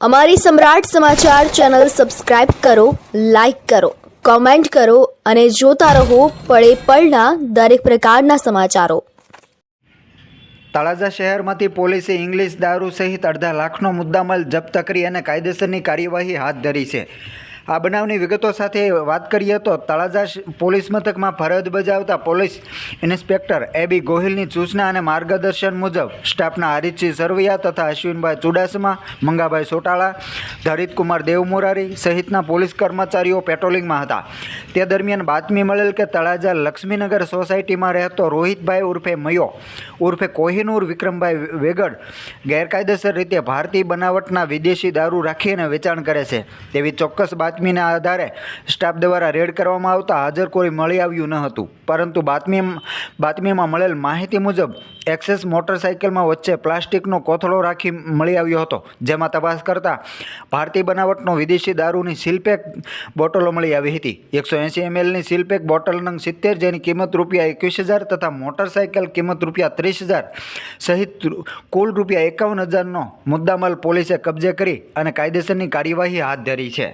અમારી Samrat Samachar channel subscribe કરો, like કરો, કોમેન્ટ કરો અને જોતા રહો પળે પળના દરેક પ્રકારના સમાચારો. તળાજા શહેરમાંથી પોલીસે ઇંગ્લિશ દારૂ સહિત અડધા લાખનો મુદ્દામાલ જપ્ત કરી અને કાયદેસરની કાર્યવાહી હાથ ધરી છે. આ બનાવની વિગતો સાથે વાત કરીએ તો તળાજા પોલીસ મથકમાં ફરજ બજાવતા પોલીસ ઇન્સ્પેક્ટર એ બી ગોહિલની સૂચના અને માર્ગદર્શન મુજબ સ્ટાફના હરીતસિંહ સરવૈયા તથા અશ્વિનભાઈ ચુડાસમા, મંગાભાઈ સોટાળા, ધરિતકુમાર દેવમોરારી સહિતના પોલીસ કર્મચારીઓ પેટ્રોલિંગમાં હતા. તે દરમિયાન બાતમી મળેલ કે તળાજા લક્ષ્મીનગર સોસાયટીમાં રહેતો રોહિતભાઈ ઉર્ફે મયો, ઉર્ફે કોહિનૂર વિક્રમભાઈ વેગડ ગેરકાયદેસર રીતે ભારતીય બનાવટના વિદેશી દારૂ રાખી અને વેચાણ કરે છે. તેવી ચોક્કસ બાતમીના આધારે સ્ટાફ દ્વારા રેડ કરવામાં આવતા હાજર કોઈ મળી આવ્યું ન હતું. પરંતુ બાતમી બાતમીમાં મળેલ માહિતી મુજબ, એક્સેસ મોટરસાઇકલમાં વચ્ચે પ્લાસ્ટિકનો કોથળો રાખી મળી આવ્યો હતો, જેમાં તપાસ કરતા ભારતીય બનાવટનો વિદેશી દારૂની સિલપેક બોટલો મળી આવી હતી. એકસો એંસી એમએલની સિલપેક બોટલ નંગ સિત્તેર જેની કિંમત રૂપિયા એકવીસ હજાર તથા મોટરસાઇકલ કિંમત રૂપિયા ત્રીસ હજાર સહિત કુલ રૂપિયા એકાવન હજારનો મુદ્દામાલ પોલીસે કબજે કરી અને કાયદેસરની કાર્યવાહી હાથ ધરી છે.